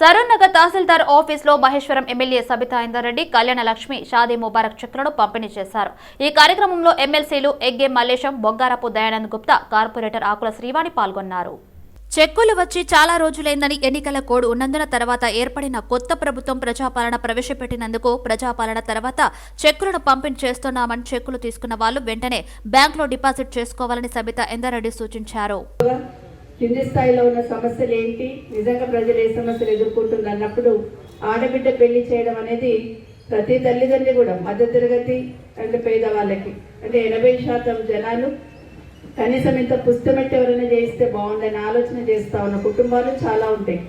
సరూర్నగర్ తహసీల్దార్ ఆఫీస్లో మహేశ్వరం ఎమ్మెల్యే సబితా ఇందర్రెడ్డి కళ్యాణ లక్ష్మి షాదీ ముబారక్ చెక్లను పంపిణీ చేశారు. ఈ కార్యక్రమంలో ఎమ్మెల్సీలు ఎగ్గే మల్లేశం బొగ్గారపు దయానంద్ గుప్తా కార్పొరేటర్ ఆకుల శ్రీవాణి పాల్గొన్నారు. చెక్కులు వచ్చి చాలా రోజులైందని ఎన్నికల కోడ్ ఉన్నందున తర్వాత ఏర్పడిన కొత్త ప్రభుత్వం ప్రజాపాలన ప్రవేశపెట్టినందుకు ప్రజాపాలన తర్వాత చెక్కులను పంపిణీ చేస్తున్నామని చెక్కులు తీసుకున్న వాళ్ళు వెంటనే బ్యాంకులో డిపాజిట్ చేసుకోవాలని సబితా ఇందర్రెడ్డి సూచించారు. కింది స్థాయిలో ఉన్న సమస్యలు ఏంటి? నిజంగా ప్రజలు ఏ సమస్యలు ఎదుర్కొంటుంది అన్నప్పుడు ఆడబిడ్డ పెళ్ళి చేయడం అనేది ప్రతి తల్లిదండ్రి కూడా మధ్యతరగతి అంటే పేదవాళ్ళకి. అంటే ఎనభై శాతం జనాలు కనీసం ఇంత పుస్తమెట్టి ఎవరైనా చేయిస్తే బాగుందని ఆలోచన చేస్తా ఉన్న కుటుంబాలు చాలా ఉంటాయి.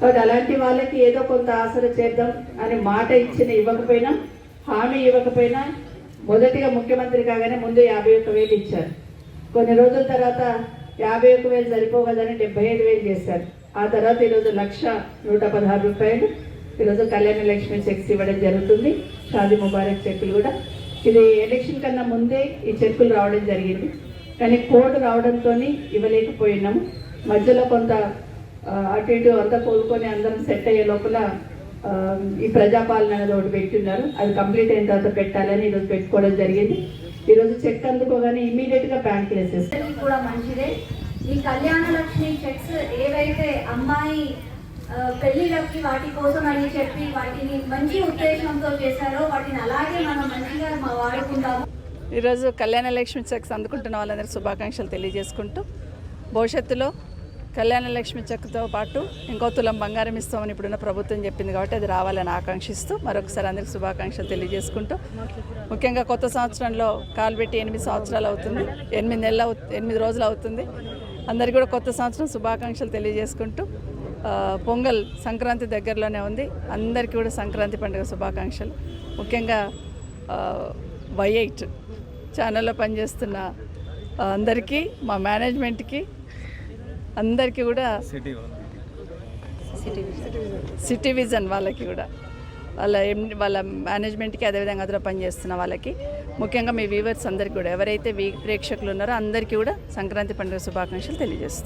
కాబట్టి అలాంటి వాళ్ళకి ఏదో కొంత ఆసర చేద్దాం అని మాట ఇచ్చిన ఇవ్వకపోయినా హామీ ఇవ్వకపోయినా మొదటిగా ముఖ్యమంత్రి కాగానే ముందు యాభై ఒక్క వేలు ఇచ్చారు. కొన్ని రోజుల తర్వాత యాభై ఒక వేలు సరిపోగదని డెబ్బై ఐదు వేలు చేశారు. ఆ తర్వాత ఈరోజు లక్ష నూట పదహారు రూపాయలు. ఈరోజు కళ్యాణ లక్ష్మి చెక్స్ ఇవ్వడం జరుగుతుంది. షాది ముబారక్ చెక్కులు కూడా. ఇది ఎలక్షన్ కన్నా ముందే ఈ చెక్కులు రావడం జరిగింది. కానీ కోడ్ రావడంతో ఇవ్వలేకపోయినాము. మధ్యలో కొంత అటు ఇటు అంతా కోలుకొని అందరం సెట్ అయ్యే లోపల ఈ ప్రజాపాలన అనేది ఒకటి పెట్టున్నారు అది కంప్లీట్ అయిన తర్వాత పెట్టాలని ఈరోజు పెట్టుకోవడం జరిగింది. ఈరోజు చెక్ అందుకోగానే ఇమీడియట్గా బ్యాంక్ వేసేస్తారు. కూడా మంచిదే. ఈ కళ్యాణ లక్ష్మి చెక్స్ ఏవైతే అమ్మాయి ఆ, పెళ్ళిళ్ళకి వాటి కోసం అని చెప్పి వాటిని మంచి ఉద్దేశంతో చేశారో వాటిని అలాగే మనం మంచిగా వాడుకుంటాము. ఈరోజు కళ్యాణ లక్ష్మి చెక్స్ అందుకుంటున్న వాళ్ళందరికీ శుభాకాంక్షలు తెలియజేసుకుంటూ భవిష్యత్తులో కళ్యాణ లక్ష్మి చెక్తో పాటు ఇంకో తులం బంగారం ఇస్తామని ఇప్పుడున్న ప్రభుత్వం చెప్పింది కాబట్టి అది రావాలని ఆకాంక్షిస్తూ మరొకసారి అందరికి శుభాకాంక్షలు తెలియజేసుకుంటూ ముఖ్యంగా కొత్త సంవత్సరంలో కాలు పెట్టి ఎనిమిది సంవత్సరాలు అవుతుంది ఎనిమిది నెలలు ఎనిమిది రోజులు అవుతుంది. అందరికీ కూడా కొత్త సంవత్సరం శుభాకాంక్షలు తెలియజేసుకుంటూ పొంగల్ సంక్రాంతి దగ్గరలోనే ఉంది. అందరికీ కూడా సంక్రాంతి పండుగ శుభాకాంక్షలు. ముఖ్యంగా వై ఎయిట్ ఛానల్లో పనిచేస్తున్న అందరికీ మా మేనేజ్మెంట్కి అందరికీ కూడా సిటీ విజన్. వాళ్ళకి కూడా. వాళ్ళ ఎం వాళ్ళ మేనేజ్మెంట్కి అదేవిధంగా అందులో పనిచేస్తున్న వాళ్ళకి. ముఖ్యంగా మీ వీవర్స్ అందరికీ కూడా. ఎవరైతే వీ ప్రేక్షకులు ఉన్నారో అందరికీ కూడా సంక్రాంతి పండుగ శుభాకాంక్షలు తెలియజేస్తాం